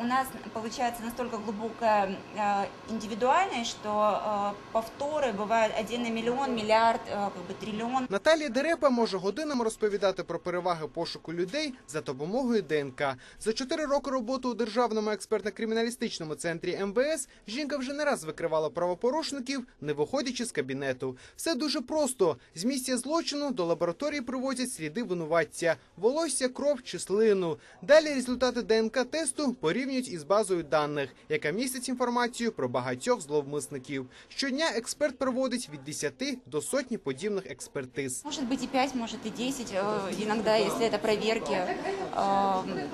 У нас получается настолько глубокая э, индивидуальность, что э, повторы бывают один на миллион, миллиард, э, как бы триллион. Наталія Дерепа може годинами розповідати про переваги пошуку людей за допомогою ДНК. За чотири роки роботи у державному експертно-криміналістичному центрі МВС жінка вже не раз викривала правопорушників, не виходячи з кабінету. Все дуже просто: з місця злочину до лабораторії привозять сліди винуватця, волосся, кров чи слину. Далі результати ДНК тесту порівнюють із базою даних, яка містить інформацію про багатьох зловмисників. Щодня експерт проводить від 10 до сотні подібних експертиз. Может быть и 5, может и 10, э, иногда, если это проверки, э,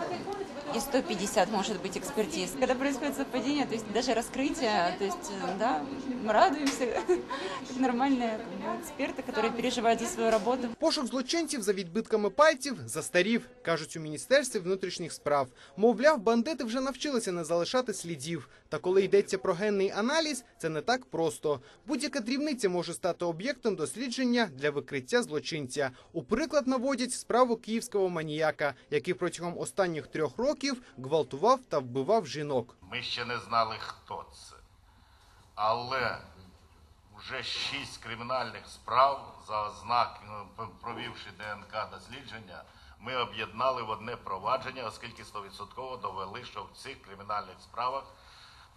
и 150 может быть экспертиз. Когда происходит совпадение, то есть даже раскрытие, то есть, э, да, мы радуемся, как нормальные как бы, эксперты, которые переживают за свою работу. Пошук злочинців за відбитками пальців застарів, кажуть у міністерстві внутрішніх справ. Мовляв, бандити вже навчилися не залишати слідів. Та коли йдеться про генний аналіз, це не так просто. Будь-яка дрібниця може стати об'єктом дослідження для викриття злочинця. У приклад наводять справу київського маніяка, який протягом останніх трьох років гвалтував та вбивав жінок. Ми ще не знали, хто це. Але вже шість кримінальних справ за ознак, ну, провівши ДНК дослідження, ми об'єднали в одне провадження, оскільки 100% довели, що в цих кримінальних справах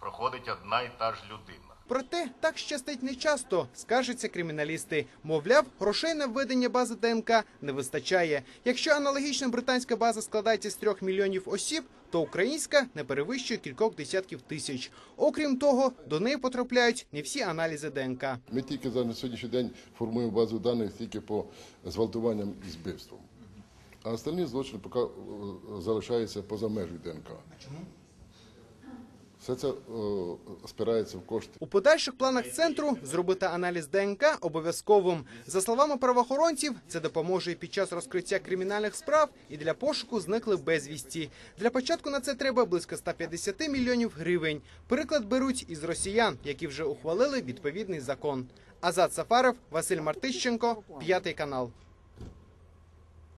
проходить одна і та ж людина. Проте так щастить не часто, скаржаться криміналісти. Мовляв, грошей на введення бази ДНК не вистачає. Якщо аналогічна британська база складається з трьох мільйонів осіб, то українська не перевищує кількох десятків тисяч. Окрім того, до неї потрапляють не всі аналізи ДНК. Ми тільки за на сьогоднішній день формуємо базу даних тільки по зґвалтуванням і збивствам. А остальні злочини поки е, залишаються поза межою ДНК. Чому? Все це е, спирається в кошти. У подальших планах центру зробити аналіз ДНК обов'язковим. За словами правоохоронців, це допоможе і під час розкриття кримінальних справ і для пошуку зниклих безвісті. Для початку на це треба близько 150 мільйонів гривень. Приклад беруть із росіян, які вже ухвалили відповідний закон. Азат Сафаров, Василь Мартищенко, п'ятий канал.